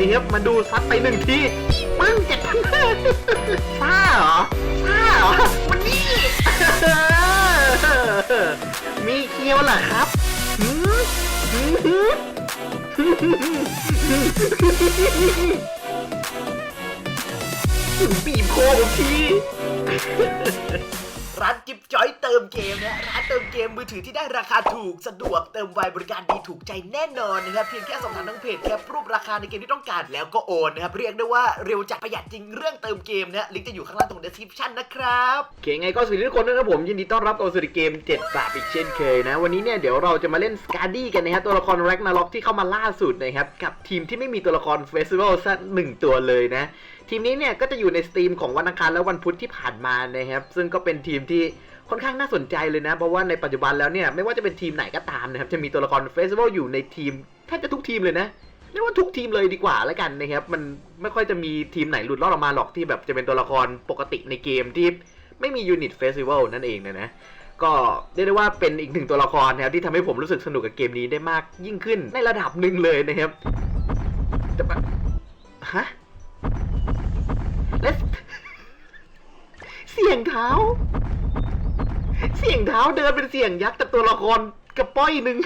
นะครับ มาดูซัดไปหนึ่งทีปึ้งเจ็ดพันห้าซ่าเหรอซ่าเหรอวันนี้มีเคียวเหรอครับบีบคอผมที อยเติมเกมนะร้านเติมเกมมือถือที่ได้ราคาถูกสะดวกเติมไวบริการดีถูกใจแน่นอนนะครับเพียงแค่สอบถามทางเพจแคปรูปราคาในเกมที่ต้องการแล้วก็โอนนะครับเรียกได้ว่าเร็วจัดประหยัดจริงเรื่องเติมเกมนะลิงก์จะอยู่ข้างล่างตรง description นะครับโอเคไงก็สวัสดีทุกคนด้วยนะครับผมยินดีต้อนรับเข้าสู่เกม7บาทอีกเช่นเคยนะ วันนี้เนี่ยเดี๋ยวเราจะมาเล่นสกาดี้กันนะฮะตัวละครแร็กนาล็อกที่เข้ามาล่าสุดนะครับกับทีมที่ไม่มีตัวละครเฟสติวัลสักหนึ่งตัวเลยนะทีมนี้เนี่ยก็จะอยู่ในสตรีมของวันอังคารและวันพุธที่ผ่านมานะครับซึ่งก็เป็นทีมที่ ค่อนข้างน่าสนใจเลยนะ เพราะว่าในปัจจุบันแล้วเนี่ยไม่ว่าจะเป็นทีมไหนก็ตามนะครับจะมีตัวละครเฟสติวัลอยู่ในทีมแทบจะทุกทีมเลยนะเรียกว่าทุกทีมเลยดีกว่าแล้วกันนะครับมันไม่ค่อยจะมีทีมไหนหลุดรอดออกมาหรอกที่แบบจะเป็นตัวละครปกติในเกมที่ไม่มียูนิตเฟสติวัลนั่นเองนะนะก็เรียกได้ว่าเป็นอีกหนึ่งตัวละครนะครับที่ทำให้ผมรู้สึกสนุกกับเกมนี้ได้มากยิ่งขึ้นในระดับหนึ่งเลยนะครับแต่ปะฮะและเสียงเท้า เสียงเท้าเดินเป็นเสียงยักษ์แต่ตัวละครกระป้อยหนึ่ง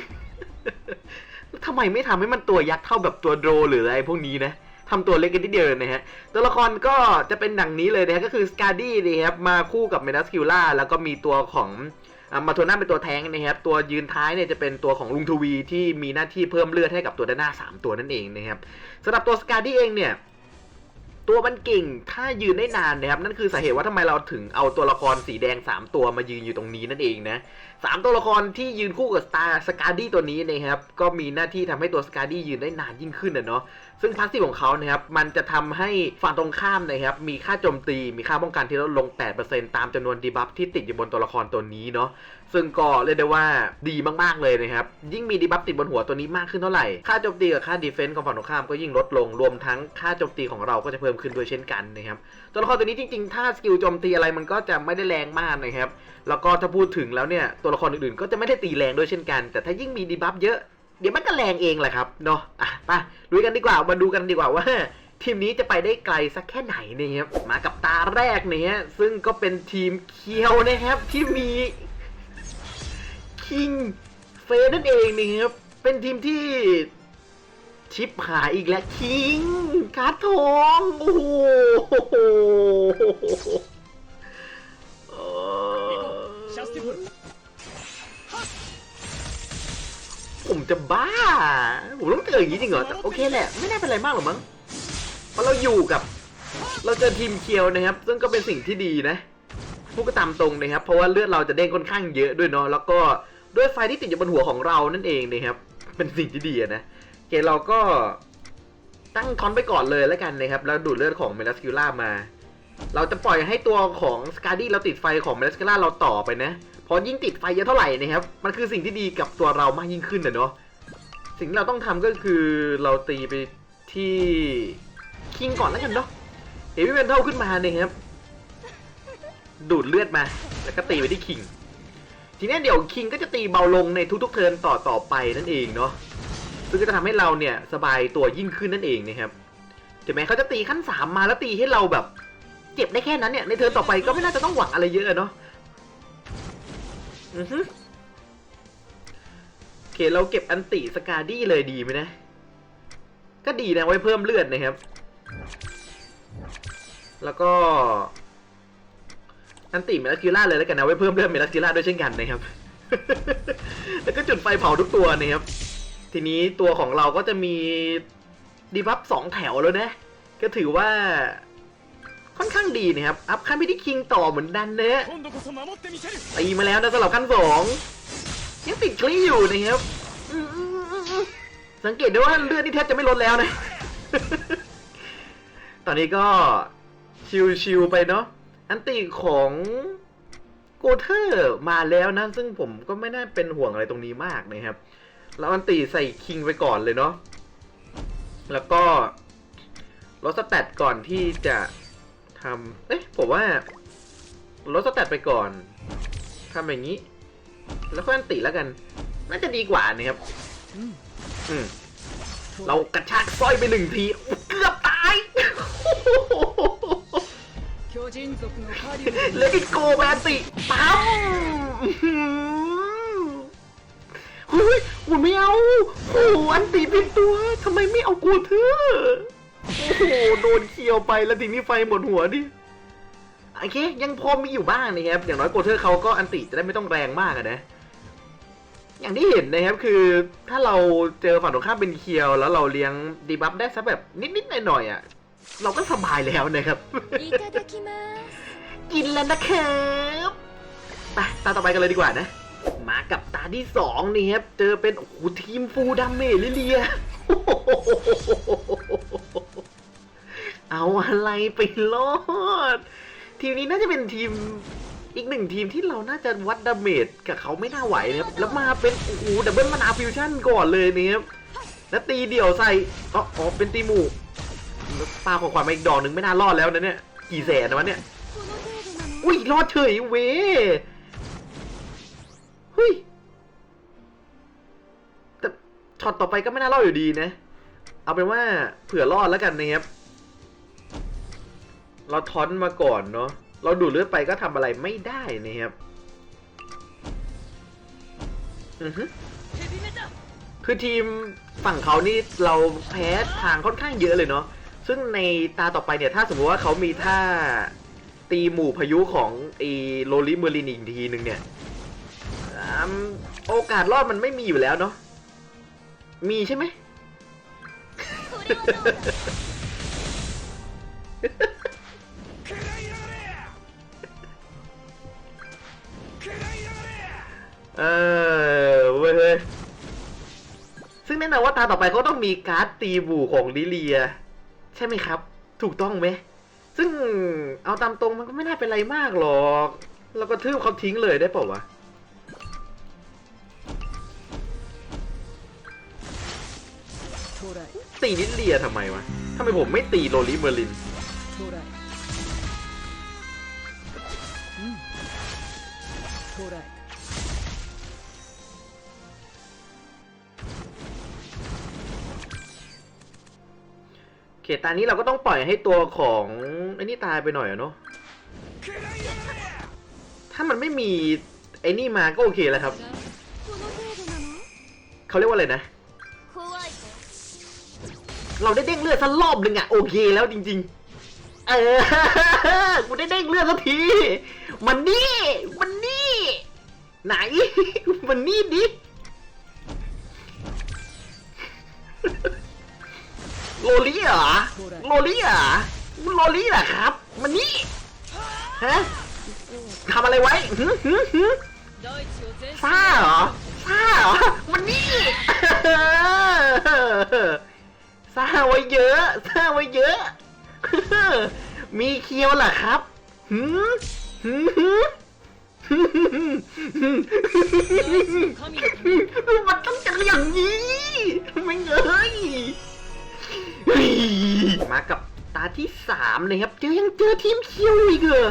ทำไมไม่ทำให้มันตัวยักษ์เท่าแบบตัวโดรหรืออะไรพวกนี้นะทำตัวเล็กกันนิดเดียวนะฮะ ตัวละครก็จะเป็นดังนี้เลยนะฮะก็คือสกาดี้นะครับมาคู่กับเมนัสคิวล่าแล้วก็มีตัวของมาโทน่าเป็นตัวแทงนะครับ ตัวยืนท้ายเนี่ยจะเป็นตัวของลุงทวีที่มีหน้าที่เพิ่มเลือดให้กับตัวด้านหน้า 3 ตัวนั่นเองนะครับสำหรับตัวสกาดี้เองเนี่ย ตัวมันเก่งถ้ายืนได้นานนะครับนั่นคือสาเหตุว่าทำไมเราถึงเอาตัวละครสีแดง 3 ตัวมายืนอยู่ตรงนี้นั่นเองนะสามตัวละครที่ยืนคู่กับสตาร์สกาดี้ตัวนี้นะครับก็มีหน้าที่ทำให้ตัวสกาดี้ยืนได้นานยิ่งขึ้นนะเนาะ ซึ่งพาสซีของเขานะครับมันจะทำให้ฝั่งตรงข้ามนะครับมีค่าโจมตี มีค่าป้องกันที่ลดลง 8%ตามจำนวนดีบัฟที่ติดอยู่บนตัวละครตัวนี้เนาะซึ่งก็เรียกได้ว่าดีมากๆเลยนะครับ ยิ่งมีดีบัฟติดบนหัวตัวนี้มากขึ้นเท่าไหร่ ค่าโจมตีกับค่าดีเฟนส์ของฝั่งตรงข้ามก็ยิ่งลดลง รวมทั้งค่าโจมตีของเราก็จะเพิ่มขึ้นด้วยเช่นกันนะครับ ตัวละครตัวนี้จริงๆ ถ้าสกิลโจมตีอะไรมันก็จะไม่ได้แรงมากนะครับ แล้วก็ถ้าพูดถึงแล้วเนี่ยตัวละครอื่นๆ ก็จะไม่ได้ตีแรงด้วยเช่นกัน แต่ถ้ายิ่งมีดีบัฟเยอะ เดี๋ยวมันก็แรงเองแหละครับเนาะอะไปลุยกันดีกว่ามาดูกันดีกว่าว่า ทีมนี้จะไปได้ไกลสักแค่ไหนนะครับมากับตาแรกเนี่ยซึ่งก็เป็นทีมเคียวนะครับที่มีคิงเฟนั่นเองนะครับเป็นทีมที่ชิปหายอีกแล้วคิงการ์ดทองโอ้โห จะบ้า ผมต้องเจออย่างนี้จริงเหรอแต่โอเคแหละ ไม่น่าเป็นไรมากหรอกมั้ง เพราะเราอยู่กับ เราเจอทีมเคียวนะครับ ซึ่งก็เป็นสิ่งที่ดีนะ พูดก็ตามตรงนะครับ เพราะว่าเลือดเราจะเด้งค่อนข้างเยอะด้วยเนาะ แล้วก็ด้วยไฟที่ติดอยู่บนหัวของเรานั่นเองนะครับ เป็นสิ่งที่ดีอะนะโอเคเราก็ตั้งทอนไปก่อนเลยแล้วกันนะครับ แล้วดูดเลือดของเมลัสคิล่ามา เราจะปล่อยให้ตัวของสกาดี้เราติดไฟของเมลัสคิล่าเราต่อไปนะเพราะยิ่งติดไฟเยอะเท่าไหร่นะครับ มันคือสิ่งที่ดีกับตัวเรามากยิ่งขึ้นนะเนาะ สิ่งที่เราต้องทำก็คือเราตีไปที่คิงก่อนแล้วกันเนาะเฮฟวี่เวนเทลขึ้นมาเนี่ยครับ ดูดเลือดมา แล้วก็ตีไปที่คิง ทีนี้เดี๋ยวคิงก็จะตีเบาลงในทุกๆเทิร์นต่อต่อไปนั่นเองเนาะ ซึ่งก็จะทำให้เราเนี่ยสบายตัวยิ่งขึ้นนั่นเองนะครับถึงแม้เขาจะตีขั้นสามมาแล้วตีให้เราแบบ เจ็บได้แค่นั้นเนี่ยในเทิร์นต่อไปก็ไม่น่าจะต้องหวังอะไรเยอะเนาะ อือฮึโอเคเราเก็บอันติสกาดี้เลยดีไหมนะ ก็ดีนะไว้เพิ่มเลือดนะครับ แล้วก็ อันติเมลัสกิล่าเลยแล้วกันนะไว้เพิ่มเลือดเมลัสกิล่าด้วยเช่นกันนะครับ แล้วก็จุดไฟเผาทุกตัวนะครับ ทีนี้ตัวของเราก็จะมีดีบัฟสองแถวแล้วนะ ก็ถือว่า ค่อนข้างดีนะครับ อัพขั้นไปที่คิงต่อเหมือนดันเนะตีมาแล้วนะสำหรับขั้นสองยังติดคลี่อยู่นะครับอืมๆๆสังเกตได้ว่าเลือดนี่แทบจะไม่ลดแล้วนะ ตอนนี้ก็ชิวๆไปเนาะ อันติของโกเทอร์มาแล้วนะ ซึ่งผมก็ไม่น่าเป็นห่วงอะไรตรงนี้มากนะครับ แล้วอันตีใส่คิงไปก่อนเลยเนาะ แล้วก็ลดสแตทก่อนที่จะ ทำเอ๊ะผมว่าลดสแตทไปก่อนทำอย่างนี้ แล้วก็อันติแล้วกัน น่าจะดีกว่านะครับ อืมเรากระชากสร้อยไปหนึ่งทีเกือบตายเลดิโกแมนติปั๊มเฮ้ยกูไม่เอาโอ้อันติเป็นตัวทำไมไม่เอากูเธอ โอ้โหโดนเคียวไปแล้วทีนี้ไฟหมดหัวดิโอเค ยังพอมีอยู่บ้างนะครับ อย่างน้อยโกเธอร์เขาก็อันติจะได้ไม่ต้องแรงมากนะ อย่างที่เห็นนะครับคือถ้าเราเจอฝั่งตรงข้ามเป็นเคียวแล้วเราเลี้ยงดีบัฟได้ซะแบบนิดๆหน่อยๆอะเราก็สบายแล้วนะครับ กินแล้วนะครับไปตาต่อไปกันเลยดีกว่านะ มากับตาที่สองนี่ครับ เจอเป็นโอ้โหทีมฟูดัมเมลิเลีย เอาอะไรไปรอดทีมนี้น่าจะเป็นทีมอีกหนึ่งทีมที่เราน่าจะวัดดาเมจกับเขาไม่น่าไหวนะครับแล้วมาเป็นโอ้โหดับเบิลมานาฟิวชั่นก่อนเลยนะครับแล้วตีเดี่ยวใส่อ๋อเป็นตีหมู่ปาของขวาญมาอีกดอกหนึ่งไม่น่ารอดแล้วนะเนี่ยกี่แสนนะวะเนี่ยอุ้ยรอดเฉยเว้ยเฮ้ยแต่ช็อตต่อไปก็ไม่น่ารอดอยู่ดีนะ เอาเป็นว่าเผื่อรอดแล้วกันนะครับ เราทอนมาก่อนเนาะเราดูดเลือดไปก็ทำอะไรไม่ได้นะครับคือทีมฝั่งเขานี่เราแพ้ทางค่อนข้างเยอะเลยเนาะซึ่งในตาต่อไปเนี่ยถ้าสมมติว่าเขามีท่าตีหมู่พายุของไอ้โรลิเมอรินอีกทีหนึ่งเนี่ยอโอกาสรอดมันไม่มีอยู่แล้วเนาะมีใช่ไหม เออเว้ยซึ่งแน่นอนว่าตาต่อไปเขาต้องมีการ์ดตีบูของลิเลีย ใช่ไหมครับ ถูกต้องไหมซึ่งเอาตามตรงมันก็ไม่น่าเป็นไรมากหรอก แล้วก็ทืบเขาทิ้งเลยได้เปล่าวะตีนิเลียทำไมวะทำไมผมไม่ตีโรลิเมอร์ลิน เคตานี้เราก็ต้องปล่อยให้ตัวของไอ้นี่ตายไปหน่อยเนาะ ถ้ามันไม่มีไอ้นี่มาก็โอเคแล้วครับ เขาเรียกว่าอะไรนะ เราได้เด้งเลือดสักรอบหนึ่งอะโอเคแล้วจริง ๆ เออ กูได้เด้งเลือดสักที มันนี่ มันนี่ ไหน มันนี่ดิ โรลี่เหรอโรลี่เหรอโรลี่เหรอครับ มันนี่ฮะทำอะไรไว้ฮึฮึฮึซ่าเหรอซ่าเหรอมันนี่ซ่าไว้เยอะซ่าไว้เยอะ มีเคียวเหรอครับฮึฮึฮึมันต้องจังอย่างนี้ไม่เอ้ย มากับตาที่3เลยครับเจอยังเจอทีมเคียวอีกเหรอ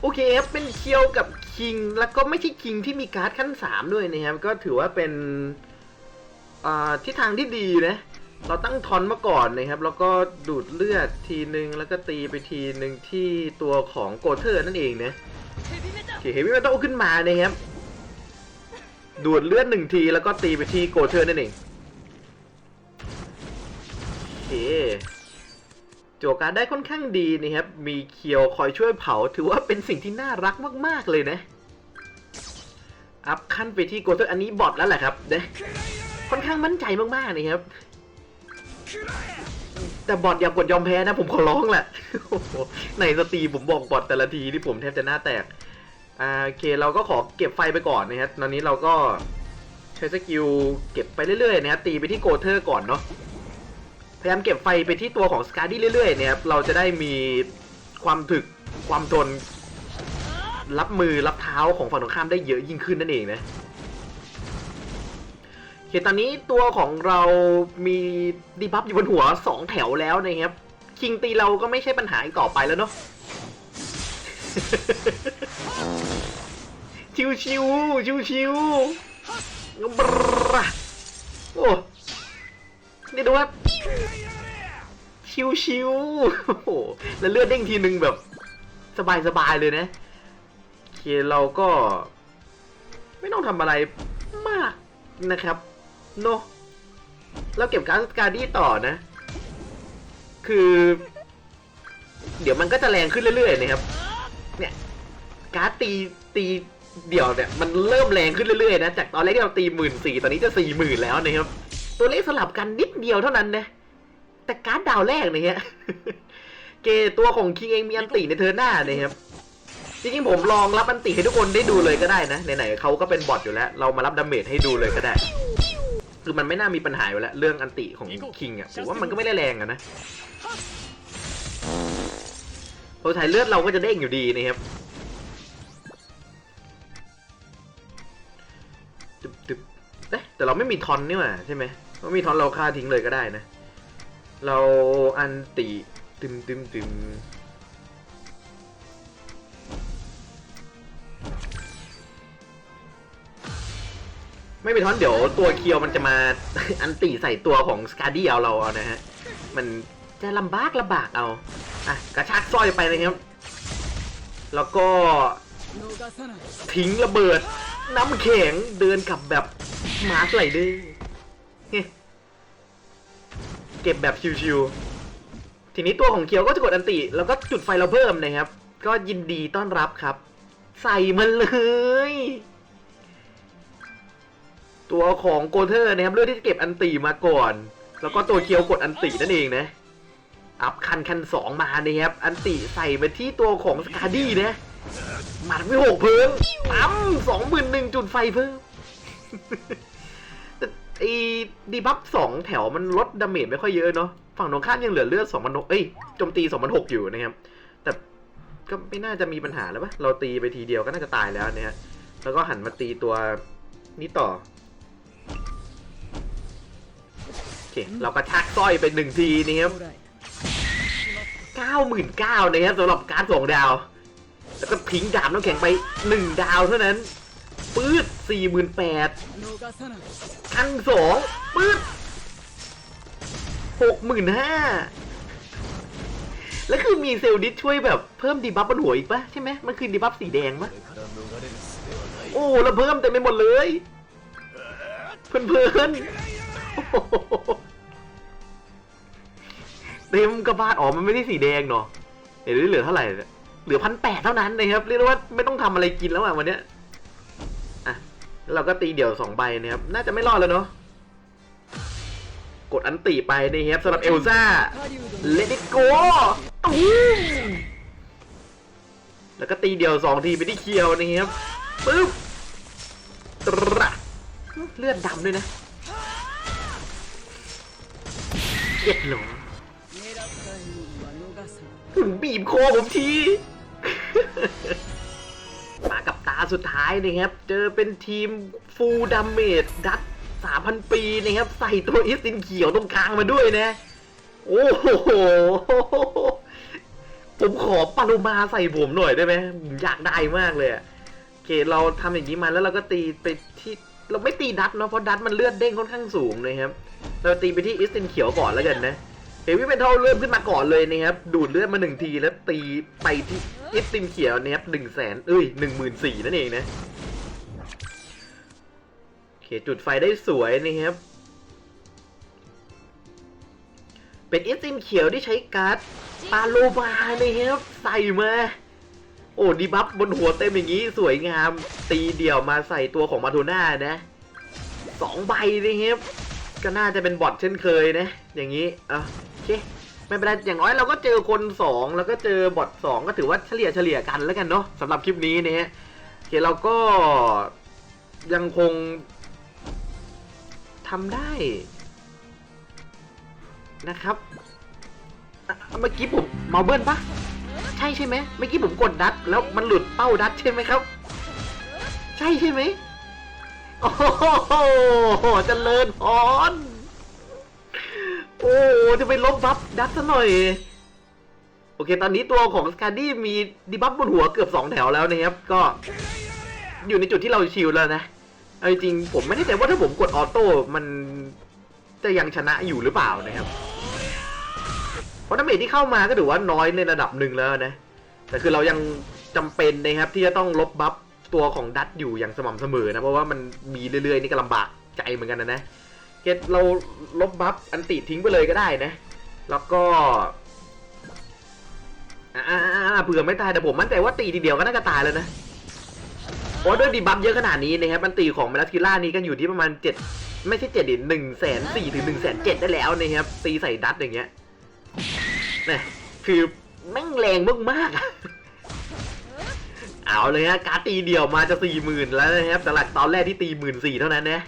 โอเคครับเป็นเคียวกับคิง แล้วก็ไม่ใช่คิงที่มีการ์ดขั้น 3 ด้วยนะครับ ก็ถือว่าเป็นทิศทางที่ดีนะ เราตั้งทอนมาก่อนนะครับ แล้วก็ดูดเลือดทีนึง แล้วก็ตีไปทีนึงที่ตัวของโกเทอร์นั่นเองนะเฮวี่มันต้องขึ้นมานะครับ ดูดเลือดหนึ่งทีแล้วก็ตีไปที่โกเทอร์นั่นเอง จวการได้ค่อนข้างดีนะครับ มีเคียวคอยช่วยเผา ถือว่าเป็นสิ่งที่น่ารักมาก ๆ เลยนะ อัพขั้นไปที่โกเทอร์อันนี้บอทแล้วแหละครับนะค่อนข้างมั่นใจมาก ๆ นะครับ แต่บอทอย่ากดยอมแพ้นะ ผมขอร้องแหละในสตีผมบอกบอทแต่ละทีที่ผมแทบจะหน้าแตกอ่าโอเคเราก็ขอเก็บไฟไปก่อนนะครับตอนนี้เราก็ใช้สกิลเก็บไปเรื่อยๆนะครับตีไปที่โกเทอร์ก่อนเนาะ พยายามเก็บไฟไปที่ตัวของสกาดี้เรื่อยๆเนี่ยเราจะได้มีความถึกความทนรับมือรับเท้าของฝั่งตรงข้ามได้เยอะยิ่งขึ้นนั่นเองนะโอเคตอนนี้ตัวของเรามีดีบัฟอยู่บนหัวสองแถวแล้วนะครับคิงตีเราก็ไม่ใช่ปัญหาอีกต่อไปแล้วเนาะชิวชิวชิวชิวบรโอ้นี่ดูว่า ชิวๆโอ้โหแล้วเลือดเด้งทีนึงแบบสบายๆเลยนะโอเคเราก็ ไม่ต้องทำอะไรมากนะครับโนอะเราเก็บการ์ดการ์ดี้ต่อนะ คือ เดี๋ยวมันก็จะแรงขึ้นเรื่อยๆนะครับ เนี่ยการ์ดตีตีเดี่ยวเนี่ยมันเริ่มแรงขึ้นเรื่อยๆนะ จากตอนแรกที่เราตีหมื่นสี่ตอนนี้จะสี่หมื่นแล้วนะครับ ตัวเลขสลับกันนิดเดียวเท่านั้นนะ แต่การ์ดดาวแรกเนี่ยเกตัวของคิงเองมีอันติในเทอร์นหน้านะครับจริงๆผมลองรับอันติให้ทุกคนได้ดูเลยก็ได้นะไหนๆเขาก็เป็นบอทอยู่แล้ว เรามารับดาเมจให้ดูเลยก็ได้ คือมันไม่น่ามีปัญหาอยู่แล้ว เรื่องอันติของคิงอะผมว่ามันก็ไม่ได้แรงอะนะพอถ่ายเลือดเราก็จะเด้งอยู่ดีนะครับตึบตึบเอ๊ะแต่เราไม่มีทอนนี่หว่าใช่ไหมถ้ามีทอนเราฆ่าทิ้งเลยก็ได้นะ เราอันติตึมตึมตึมไม่เป็นท้อนเดี๋ยวตัวเคียวมันจะมา อันตีใส่ตัวของสกาดี้เอาเราเอานะฮะ มันจะลำบากลำบากเอา อะ กระชากสร้อยไปนะครับ แล้วก็ ทิ้งระเบิด น้ำแข็งเดินกลับแบบมาร์สไหลเด้เฮ้ เก็บแบบชิวๆทีนี้ตัวของเคียวก็จะกดอันติ แล้วก็จุดไฟเราเพิ่มนะครับ ก็ยินดีต้อนรับครับ ใส่มันเลย ตัวของโกเทอร์นะครับเลือกที่จะเก็บอันติมาก่อน แล้วก็ตัวเคียวกดอันตินั่นเองนะอัพคันคันสองมานะครับ อันติใส่ไปที่ตัวของสกาดี้นะ หมัดไม่หกเพิ่มปั๊มสองหมื่นหนึ่งจุดไฟเพิ่ม ไอ้ดีบัฟสองแถวมันลดดาเมจไม่ค่อยเยอะเนาะฝั่งตรงข้ามยังเหลือเลือดสองพันหกเอ้ยโจมตีสองพันหกอยู่นะครับ แต่ก็ไม่น่าจะมีปัญหาแล้วปะเราตีไปทีเดียวก็น่าจะตายแล้วเนี่ยแล้วก็หันมาตีตัวนี้ต่อโอเคเราก็ชักสร้อยไปหนึ่งทีนะครับเก้าหมื่นเก้านะครับสำหรับการสองดาว แล้วก็ทิ้งดาบน้ำแข็งไปหนึ่งดาวเท่านั้น ปื้ดสี่หมื่นแปดอันสองปื้ดหกหมื่นห้าแล้วคือมีเซลดิสช่วยแบบเพิ่มดีบัฟบนหัวอีกปะใช่ไหมมันคือดีบัฟสีแดงปะโอ้แล้วเพิ่มแต่ไม่หมดเลยเพื่อนเต็มกระบาดอ๋อมันไม่ได้สีแดงเนาะเดี๋ยวเหลือเท่าไหร่เหลือพันแปดเท่านั้นนะครับเรียกว่าไม่ต้องทำอะไรกินแล้วอะวันเนี้ย เราก็ตีเดี่ยวสองใบนะครับ น่าจะไม่รอดแล้วเนาะ กดอันตีไปนะครับสำหรับเอลซ่า เลดิโกแล้วก็ตีเดี่ยวสองทีไปที่เคียวนะครับปึ๊บตระเลือดดำด้วยนะเจ็บหลงบีบคอผมที สุดท้ายนะครับ เจอเป็นทีมฟูลดาเมจดัตสามพันปีนะครับ ใส่ตัวอิสตินเขียวตรงกลางมาด้วยนะ โอ้โห ผมขอปาโลมาใส่ผมหน่อยได้ไหมผมอยากได้มากเลยโอเคเราทำอย่างนี้มาแล้วเราก็ตีไปที่เราไม่ตีดัตเนาะเพราะดัตมันเลือดเด้งค่อนข้างสูงนะครับ เราตีไปที่อิสตินเขียวก่อนแล้วกันนะ เฮวี่เป็นเท่าเริ่มขึ้นมาก่อนเลยนะครับ ดูดเลือดมาหนึ่งทีแล้วตีไปที่อิสตินเขียวนะครับหนึ่งแสนเอ้ยหนึ่งหมื่นสี่นั่นเองนะโอเคจุดไฟได้สวยนะครับ เป็นอิสตินเขียวที่ใช้การ์ดปาโลมานะครับใส่มาโอ้ดีบัฟบนหัวเต็มอย่างนี้สวยงามตีเดี่ยวมาใส่ตัวของมาโทน่านะสองใบนะครับ ก็น่าจะเป็นบอทเช่นเคยนะ อย่างนี้อะโอเคไม่เป็นไรอย่างน้อยเราก็เจอคนสองแล้วก็เจอบอทสองก็ถือว่าเฉลี่ยเฉลี่ยกันแล้วกันเนาะสำหรับคลิปนี้นะฮะโอเคเราก็ยังคงทำได้นะครับ เมื่อกี้ผมเมาเบิ้ลปะใช่ใช่ไหมเมื่อกี้ผมกดดัด แล้วมันหลุดเป้าดัดใช่ไหมครับ ใช่ใช่ไหม โอ้โหเจริญพรโอ้จะไปลบบัฟดัดซะหน่อย โอเค ตอนนี้ตัวของสกาดี้มีดีบัฟบนหัวเกือบสองแถวแล้วนะครับ ก็อยู่ในจุดที่เราชิลแล้วนะเอาจริงผมไม่แน่ใจว่าถ้าผมกดออโต้มันจะยังชนะอยู่หรือเปล่านะครับ เพราะดาเมจที่เข้ามาก็ถือว่าน้อยในระดับหนึ่งแล้วนะ แต่คือเรายังจำเป็นนะครับที่จะต้องลบบัฟ ตัวของดัตอยู่อย่างสม่ำเสมอนะ เพราะว่ามันมีเรื่อยๆ นี่ก็ลำบากใจเหมือนกันนะนะ เกตเราลบบัฟอันติทิ้งไปเลยก็ได้นะ แล้วก็อ่าเผื่อไม่ตายแต่ผมมั่นใจว่าตีทีเดียวก็น่าจะตายแล้วนะโอ้ด้วยดีบัฟเยอะขนาดนี้นะครับมันตีของเมลัสคิล่านี่กันอยู่ที่ประมาณเจ็ดไม่ใช่เจ็ดดิหนึ่งแสนสี่ถึงหนึ่งแสนเจ็ดได้แล้วนะครับตีใส่ดัตอย่างเงี้ยนี่คือแม่งแรงมากๆ เอาเลยฮะการตีเดี่ยวมาจะสี่หมื่นแล้วนะครับแต่หลักตอนแรกที่ตีหมื่นสี่เท่านั้นนะ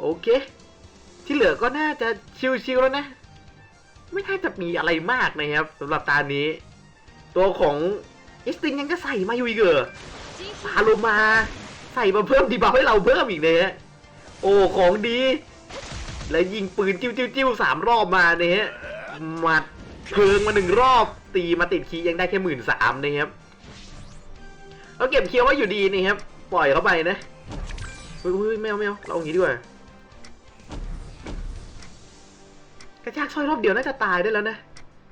โอเค ที่เหลือก็น่าจะชิวๆแล้วนะ ไม่น่าจะมีอะไรมากนะครับสำหรับตานี้ ตัวของอิสตินยังจะใส่มาอยู่อีกเหรอพาโลมาใส่มาเพิ่มดีบัฟให้เราเพิ่มอีกเลยฮะโอ้ของดี แล้วยิงปืนจิ้วจิ้วจิ้วสามรอบมาเนี่ยฮะหมัดเพลิงมาหนึ่งรอบ ตีมาติดคียังได้แค่หมื่นสามนะครับเราเก็บเคียวไว้อยู่ดีนะครับ ปล่อยเข้าไปนะเฮ้ยแมวแมวเราอย่างนี้ดีกว่ากระชากสร้อยรอบเดียวน่าจะตายได้แล้วนะ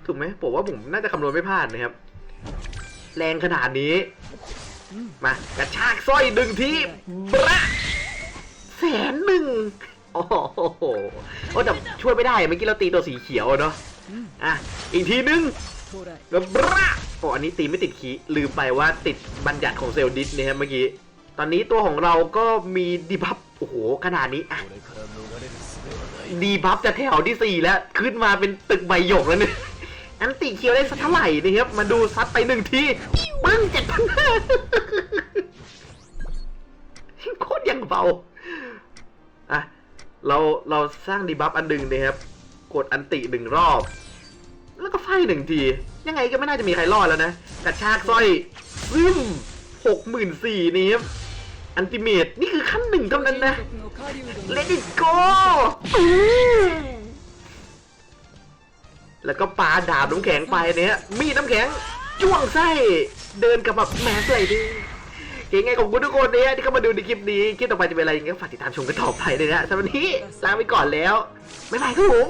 ถูกไหมผมว่าผมน่าจะคำนวณไม่พลาดนะครับ แรงขนาดนี้ มากระชากสร้อยดึงที่ประแสนหนึ่งโอ้โหโอ้แต่ช่วยไม่ได้เมื่อกี้เราตีตัวสีเขียวเนาะอะอีกทีนึง แล้วบระโอ้อันนี้ตีไม่ติดขีลืมไปว่าติดบัญญัติของเซลล์ดิสเนี่ยครับเมื่อกี้ ตอนนี้ตัวของเราก็มีดีบัฟโอ้โหขนาดนี้อะดีบัฟจะแถวที่สี่แล้ว ขึ้นมาเป็นตึกใบหยกแล้วเนี่ยอันติเคียวได้สักเท่าไหร่นะครับ มาดูซัดไปหนึ่งทีปึ้งเจ็ดพันห้าโคตรยังเบาอะเราเราสร้างดีบัฟอันหนึ่งนะครับ กดอันติหนึ่งรอบ แล้วก็ไฟหนึ่งที ยังไงก็ไม่น่าจะมีใครรอดแล้วนะกระชากสร้อยซึมหกหมื่นสี่นี้อันติเมตนี่คือขั้นหนึ่งเท่านั้นนะ Let it go แล้วก็ปาดาบน้ำแข็งไปเนี้ยมีน้ำแข็งจ้วงไส้เดินกับแบบแหมใส่ดีเก่งไงของคุณทุกคนเนี้ยที่เข้ามาดูในคลิปนี้คลิปต่อไปจะเป็นอะไรก็ฝากติดตามชมกันต่อไปเลยนะสำหรับวันนี้ลาไปก่อนแล้วบ๊ายบายครับผม